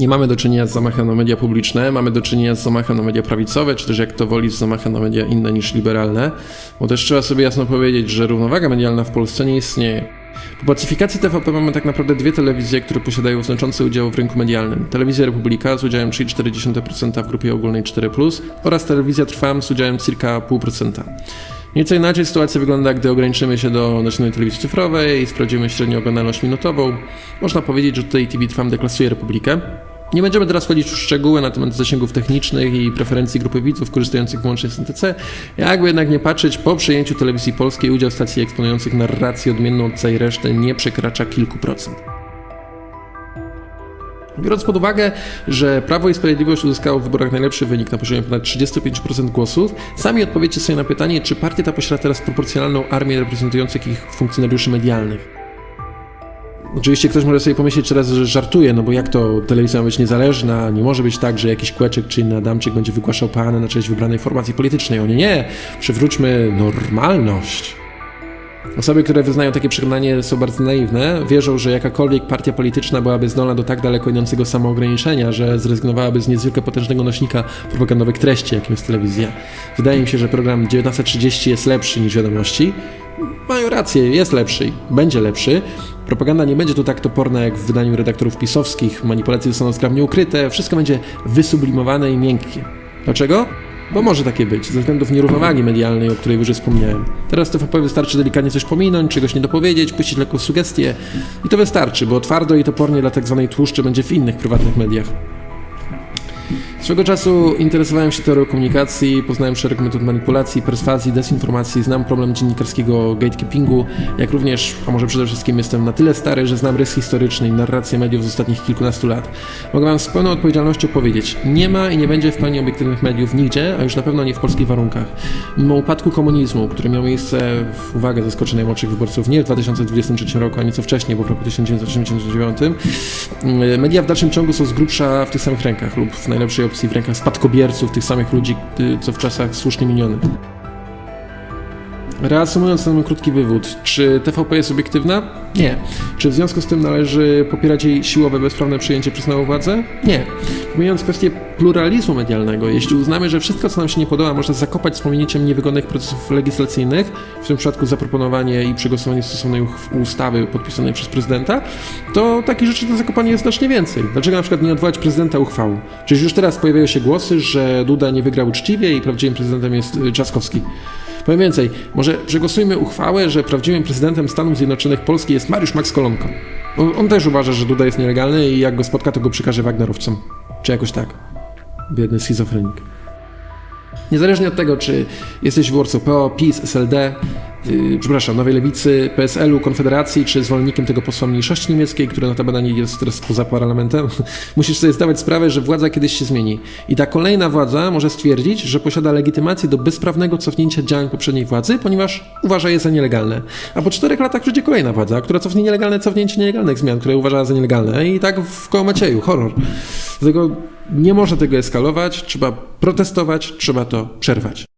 Nie mamy do czynienia z zamachem na media publiczne, mamy do czynienia z zamachem na media prawicowe, czy też jak to woli z zamachem na media inne niż liberalne, bo też trzeba sobie jasno powiedzieć, że równowaga medialna w Polsce nie istnieje. Po pacyfikacji TVP mamy tak naprawdę dwie telewizje, które posiadają znaczący udział w rynku medialnym. Telewizja Republika z udziałem 3,4% w grupie ogólnej 4+, oraz telewizja Trwam z udziałem circa 0,5%. Nieco inaczej sytuacja wygląda, gdy ograniczymy się do nacionalnej telewizji cyfrowej i sprawdzimy średnią oglądalność minutową. Można powiedzieć, że tutaj TV Trwam deklasuje Republikę. Nie będziemy teraz wchodzić w szczegóły na temat zasięgów technicznych i preferencji grupy widzów korzystających wyłącznie z NTC. Jakby jednak nie patrzeć, po przejęciu telewizji polskiej udział stacji eksponujących narrację odmienną od całej reszty nie przekracza kilku procent. Biorąc pod uwagę, że Prawo i Sprawiedliwość uzyskało w wyborach najlepszy wynik na poziomie ponad 35% głosów, sami odpowiedzcie sobie na pytanie, czy partia ta posiada teraz proporcjonalną armię reprezentujących ich funkcjonariuszy medialnych. Oczywiście ktoś może sobie pomyśleć teraz, że żartuje, no bo jak to telewizja ma być niezależna, nie może być tak, że jakiś Kłeczek czy inny Adamczyk będzie wygłaszał peany na cześć wybranej formacji politycznej. O nie, nie, przywróćmy normalność. Osoby, które wyznają takie przekonanie są bardzo naiwne, wierzą, że jakakolwiek partia polityczna byłaby zdolna do tak daleko idącego samoograniczenia, że zrezygnowałaby z niezwykle potężnego nośnika propagandowych treści, jakim jest telewizja. Wydaje mi się, że program 19.30 jest lepszy niż wiadomości. Mają rację, jest lepszy będzie lepszy. Propaganda nie będzie tu tak toporna jak w wydaniu redaktorów pisowskich, manipulacje zostaną sprawnie ukryte, wszystko będzie wysublimowane i miękkie. Dlaczego? Bo może takie być, ze względów nierównowagi medialnej, o której już wspomniałem. Teraz TVP wystarczy delikatnie coś pominąć, czegoś nie dopowiedzieć, puścić lekką sugestię i to wystarczy, bo twardo i topornie dla tak zwanej tłuszczy będzie w innych prywatnych mediach. Swego czasu interesowałem się teorią komunikacji, poznałem szereg metod manipulacji, perswazji, dezinformacji, znam problem dziennikarskiego gatekeepingu, jak również, a może przede wszystkim jestem na tyle stary, że znam rys historyczny i narrację mediów z ostatnich kilkunastu lat. Mogę wam z pełną odpowiedzialnością powiedzieć, nie ma i nie będzie w pełni obiektywnych mediów nigdzie, a już na pewno nie w polskich warunkach. Mimo upadku komunizmu, który miał miejsce, w uwagę zaskoczę najmłodszych wyborców, nie w 2023 roku, a nieco wcześniej, bo w roku 1989, media w dalszym ciągu są z grubsza w tych samych rękach lub w najlepszej opcji w rękach spadkobierców, tych samych ludzi, y, co w czasach słusznie minionych. Reasumując ten mój krótki wywód, czy TVP jest obiektywna? Nie. Czy w związku z tym należy popierać jej siłowe, bezprawne przyjęcie przez nową władzę? Nie. Pomijając kwestię pluralizmu medialnego, jeśli uznamy, że wszystko, co nam się nie podoba, można zakopać z pominięciem niewygodnych procesów legislacyjnych, w tym przypadku zaproponowanie i przegłosowanie stosownej ustawy podpisanej przez prezydenta, to takich rzeczy do zakopania jest znacznie więcej. Dlaczego na przykład nie odwołać prezydenta uchwałą? Przecież już teraz pojawiają się głosy, że Duda nie wygrał uczciwie i prawdziwym prezydentem jest y, Trzaskowski. Powiem więcej, może przegłosujmy uchwałę, że prawdziwym prezydentem Stanów Zjednoczonych Polski jest Mariusz Max Kolonko. On, też uważa, że Duda jest nielegalny i jak go spotka, to go przekaże Wagnerowcom. Czy jakoś tak. Biedny schizofrenik. Niezależnie od tego, czy jesteś wyborcą PO, PiS, SLD, yy, przepraszam, Nowej Lewicy, PSL-u, Konfederacji, czy zwolennikiem tego posła mniejszości niemieckiej, który notabene jest teraz poza parlamentem, musisz sobie zdawać sprawę, że władza kiedyś się zmieni. I ta kolejna władza może stwierdzić, że posiada legitymację do bezprawnego cofnięcia działań poprzedniej władzy, ponieważ uważa je za nielegalne. A po czterech latach przyjdzie kolejna władza, która cofnie nielegalne cofnięcie nielegalnych zmian, które uważała za nielegalne. I tak w koło Macieju, horror. Dlatego nie można tego eskalować, trzeba protestować, trzeba to przerwać.